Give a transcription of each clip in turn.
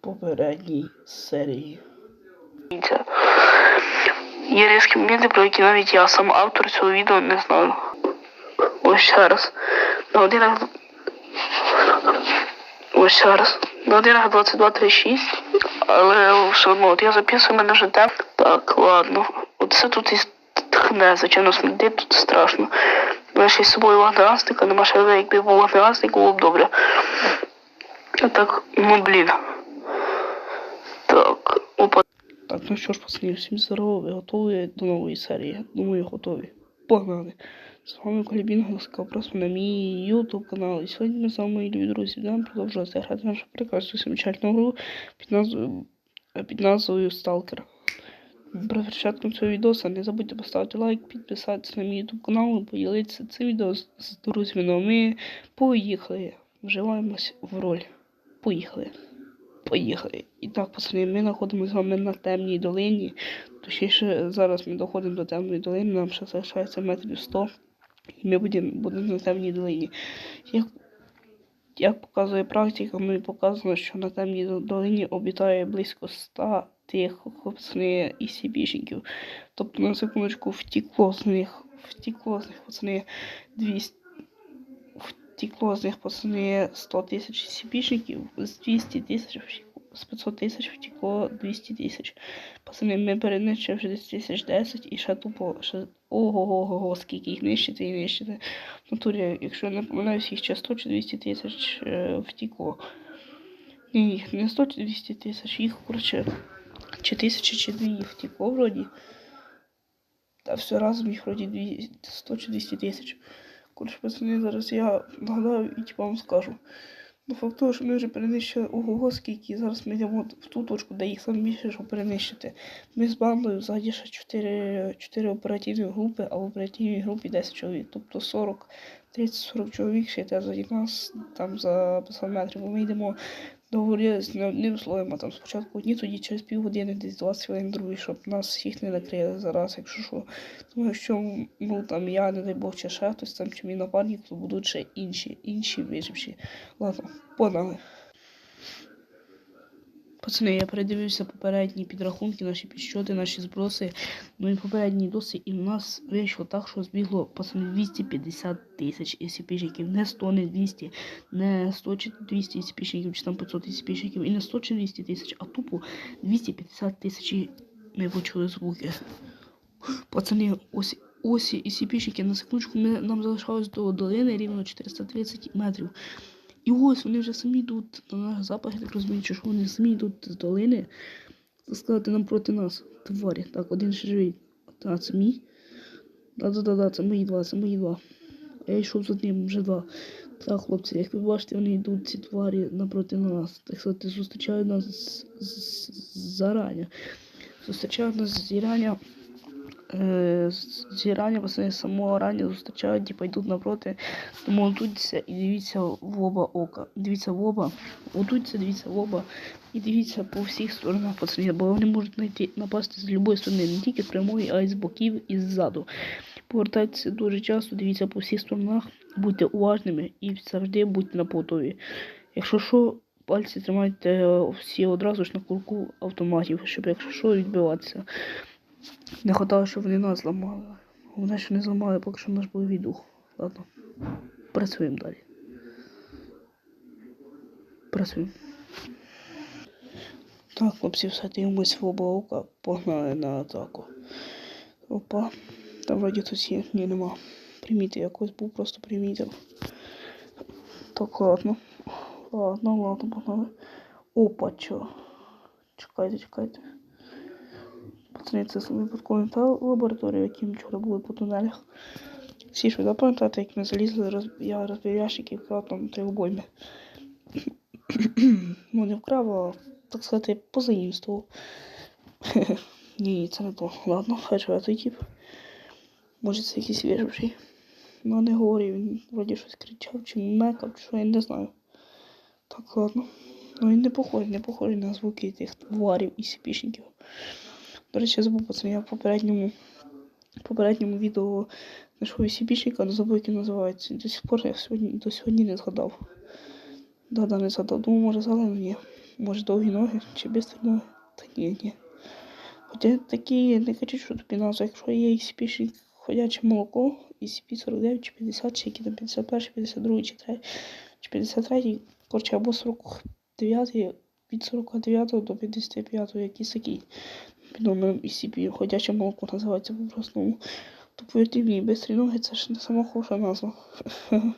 попередній серії. Є різкі моменти, про які навіть я сам автор цього відео не знаю. Ось ще раз. На годинах. Ось ще раз. На годинах 22.36. Але все одно, от я записую мене вже темп. Так, ладно. Оце тут і тхне, звичайно, смердить, тут страшно. У ще з собою вогнегасника, нема ще якби був вогнегасник, було б добре. Так, ну блін. Так, опа. Так, ну що ж, пацани, всім здорово, ви готові до нової серії? Думаю, готові. Погнали! З вами Колібінг, ласкаво просто на мій YouTube канал. І сьогодні ми з вами, любі друзі, будемо продовжувати грати нашу прекрасну замечательну гру під назвою, під назвою Stalker. Перед початком цього відео не забудьте поставити лайк, підписатися на мій YouTube канал і поділитися цим відео з друзями. Ну ми поїхали. Вживаємось в роль. Поїхали. Поїхали. І так, пацани, ми знаходимося з вами на темній долині. Точніше, зараз ми доходимо до темної долини, нам ще залишається метрів 100. І ми будемо, будемо на темній долині. Як, як показує практика, ми показано, що на темній долині обітає близько 100 тих пацани і сібішників. Тобто, на секундочку, втікло з них, втікло з них пацани 200 втекло з них пацани 100 тисяч сібішників, з 200 тисяч з 500 тисяч втекло 200 тисяч. Пацани, ми перенищили вже десь тисяч 10 і ще тупо ще ого-го-го, скільки їх нищити і нищити. В натурі, якщо я не помиляюсь, їх ще 100 чи 200 тисяч втекло. Ні, їх не 100 чи 200 тисяч, їх, коротше, чи тисячі, чи дві втекло вроді. Та все разом їх вроді 100 чи 200 тисяч. Коротше, пацани, зараз я нагадаю і типу, вам скажу. Ну, факт того, що ми вже перенищили ого скільки, і зараз ми йдемо в ту точку, де їх найбільше більше, щоб перенищити. Ми з бандою взагалі ще 4, 4 оперативні групи, а в оперативній групі 10 чоловік. Тобто 40, 30-40 чоловік ще йде за нас, там за 500 метрів. Бо Ми йдемо договорились не одним словом, а там спочатку одні, тоді через півгодини, десь 20 хвилин другі, щоб нас всіх не накрили зараз, якщо що. Тому якщо ну, там я, не дай Бог, чи ще хтось там, чи мій напарник, то будуть ще інші, інші виживші. Ладно, погнали. Пацани, я передивився попередні підрахунки, наші підсчоти, наші зброси. Ну і попередні доси, і в нас вийшло так, що збігло пацани 250 тисяч SCP-шників, не 100, не 200, не 100 чи 200 SCP-шників, чи там 500 SCP-шників, і не 100 чи 200 тисяч, а тупо 250 тисяч і ми почули звуки. Пацани, ось ось і на секундочку ми, нам залишалось до долини рівно 430 метрів. І ось вони вже самі йдуть на наш запах, я так розумію, що вони самі йдуть з долини. Так сказати нам проти нас. Тварі. Так, один ще живий. Та, це мій. Да-да-да, це мої два, це мої два. А я йшов за ним вже два. Так, хлопці, як ви бачите, вони йдуть ці тварі напроти нас. Так сказати, зустрічають нас з- з- з- зарані. Зустрічають нас з зірання. Е, зірання, пацани, з самого рання зустрічають, типу, йдуть напроти, тому готуйтеся і дивіться в оба ока. Дивіться в оба, готуйтеся, дивіться в оба і дивіться по всіх сторонах, пацани, бо вони можуть знайти напасти з будь-якої сторони, не тільки з прямої, а й з боків і ззаду. Повертайтеся дуже часто, дивіться по всіх сторонах, будьте уважними і завжди будьте на поготові. Якщо що, пальці тримайте е, всі одразу ж на курку автоматів, щоб якщо що відбиватися. Не хватало, щоб вони нас зламали. Вони ще не зламали, поки що наш бойовий дух. Ладно. Працюємо далі. Працюємо. Так, хлопці, все дивимось в оба ока, погнали на атаку. Опа. Там вроді тут є. Ні, нема. Приміти якось був, просто примітив. Так, ладно. Ладно, ладно, погнали. Опа, чо. Чекайте, чекайте. Це випадковий та лабораторія, які ми вчора були по тунелях. Всі ж пам'ятаєте, як ми залізли, роз... я розбив ящики і вкрав там три обойми. ну, не вкрав, а, так сказати, позаїмствував. Ні, це не то. Ладно, хай живе той тип. Може це якийсь виживший. Ну, не говорив, він вроді щось кричав, чи мекав, чи що, я не знаю. Так, ладно. Ну він не похожий, не похожий на звуки тих тварів і сіпішників. До речі, я забув пацани, я в попередньому, попередньому відео знайшов сіпішника, але забув, як він називається. До сих пор я сьогодні, до сьогодні не згадав. Да-да, не згадав. Думаю, може згадав, але ні. Може довгі ноги чи бистрі ноги? Та ні, ні. Хоча такі не кажуть, що тобі назва, якщо є XP ходяче молоко, SCP 49 чи 50, чи які там 51, 52 чи 3, чи 53, коротше, або 49, від 49 до 55, якийсь такий під номером SCP, ходяче молоко називається по-простому. То повірте мені, бистрі ноги це ж не сама хороша назва.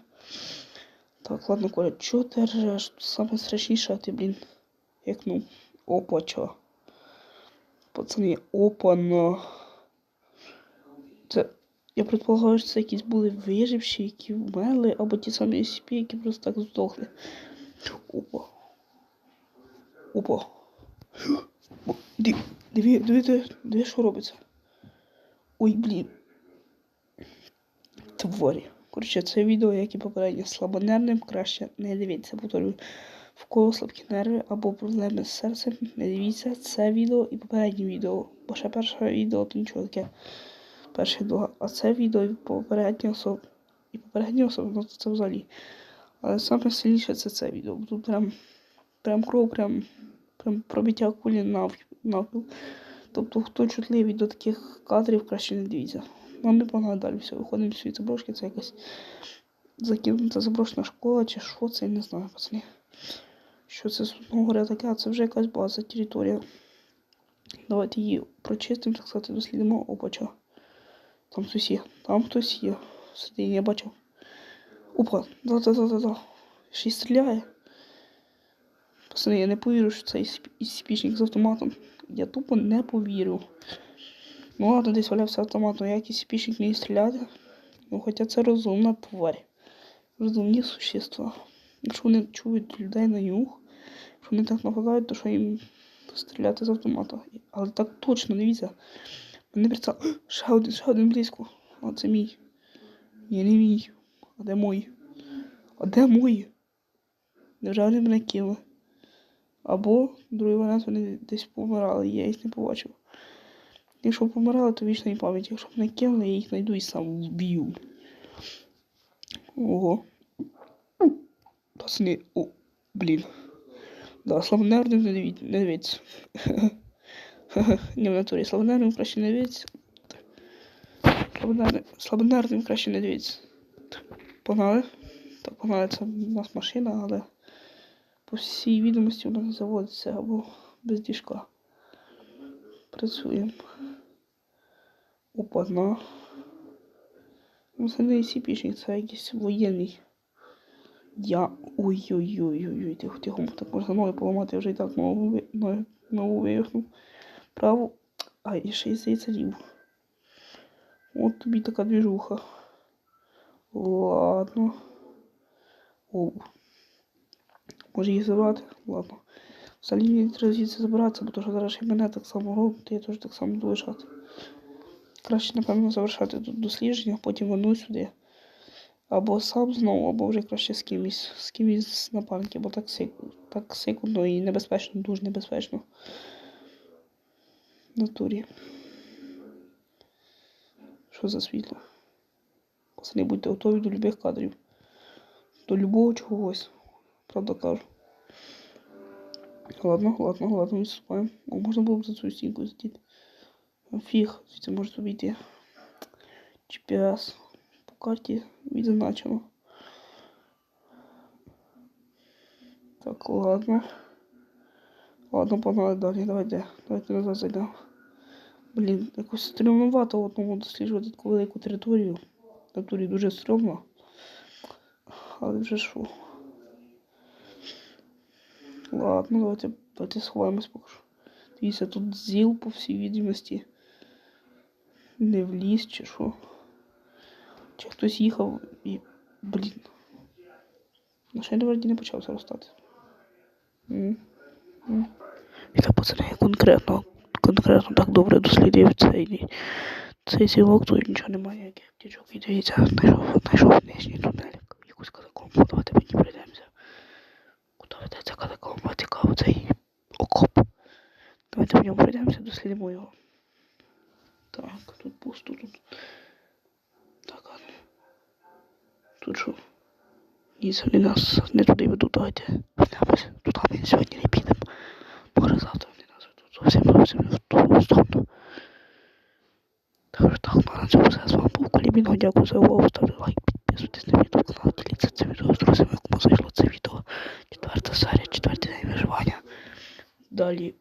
Так, ладно, Коля, чого ти ржеш? Саме страшніше, а ти, блін, як ну, опа, чо? Пацани, опа на. Це. Я предполагаю, що це якісь були виживші, які вмерли, або ті самі SCP, які просто так здохли. Опа. Опа. О, Диви, диви, диви, що робиться. Ой, блін. Творі. Коротше, це відео, як і попереднє, слабонервним краще не дивіться. Повторюю, в кого слабкі нерви або проблеми з серцем, не дивіться це відео і попереднє відео. Бо ще перше відео то нічого таке. Перше друга. А це відео і попередня особа. І попередня особа, ну це взагалі. Але саме сильніше це це відео. Тут прям, прям кров, прям, прям пробиття кулі навпіл. Навпіл. Тобто, хто чутливий до таких кадрів, краще не дивіться. Нам не погнали далі все. Виходимо в світ заброшки, це якась закинута заброшена школа чи що це, я не знаю, пацани. Що це з одного таке, а це вже якась база, територія. Давайте її прочистимо, так сказати, дослідимо. Опа, чо. Там хтось є. Там хтось є. Сидить, я бачив. Опа, да-да-да-да-да. Ще стріляє. Пацани, я не повірю, що це спічник з автоматом. Я тупо не повірю. Ну ладно, десь валявся автомат, но як і спічник не стріляти. Ну хоча це розумна тварь. Розумні существа. Якщо вони чують людей на нюх, якщо вони так нападають, то що їм стріляти з автомата. Але так точно, дивіться. Мене прицел. Ще один, ще один близько. А це мій. Ні, не мій. А де мой? А де мої? Невже вони мене кинули? Або, другий варіант, вони десь помирали, я їх не побачив. Якщо помирали, то вічної пам'яті. Якщо мене кинули, я їх знайду і сам вб'ю. Ого. Пацани, о, блін. Да, слабонервним не дивіться. Не дивіться. Не в натурі. Слабонервним краще не дивіться. Слабонервним, слабонервним краще не дивіться. Погнали. Так, погнали, це у нас машина, але по всій відомості вона не заводиться або без діжка. Працюємо. Опа, на. Ну, це не сіпішник, це якийсь воєнний. Я. Ой-ой-ой-ой-ой, тихо, тихо, так можна ноги поламати, я вже і так ногу, ви- ноги, ногу вивихнув. Праву. А, і ще й здається ліву. От тобі така двіжуха. Ладно. Оу. Може її забрати? Ладно. Взагалі мені треба звідси забиратися, бо то, що зараз і мене так само робить, я теж так само буду лишати. Краще, напевно, завершати тут дослідження, потім вернусь сюди. Або сам знову, або вже краще з кимось, з кимось з бо так, так секундно і небезпечно, дуже небезпечно. В натурі. Що за світло? Пацани, будьте готові до любих кадрів. До любого чогось. Правда кажу. Ладно, ладно, ладно, відступаємо. О, можна було б за цю стінку сидіти. А Фіг, звідси може обійти. GPS. По карті відзначено. Так, ладно. Ладно, погнали далі. Давайте. Давайте назад зайдемо. Блін, якось стрімнувато одному досліджувати таку велику територію. В натурі дуже стрьомно. Але вже що. Ладно, давайте, давайте сховаємось поки що. Дивіться, тут зіл по всій відомості. Не в ліс чи що. Чи хтось їхав і. Блін. Ще вроді не почав заростати. І пацани, я конкретно, конкретно так добре дослідив цей, цей зілок, тут нічого немає, ніяких птічок. І дивіться, знайшов, знайшов пройдемося, його. Так, тут пусто тут. Так, ну. Тут що? Ні, це вони нас не туди ведуть, давайте. Вернемося. Туди ми сьогодні не підемо. друзями в ту сторону. Так, так, на цьому все. З вами був Колібінго. Дякую за увагу. Ставте лайк, підписуйтесь на відео канал, діліться цим відео з друзями, кому зайшло це відео. Четверта серія, четвертий день виживання. Далі.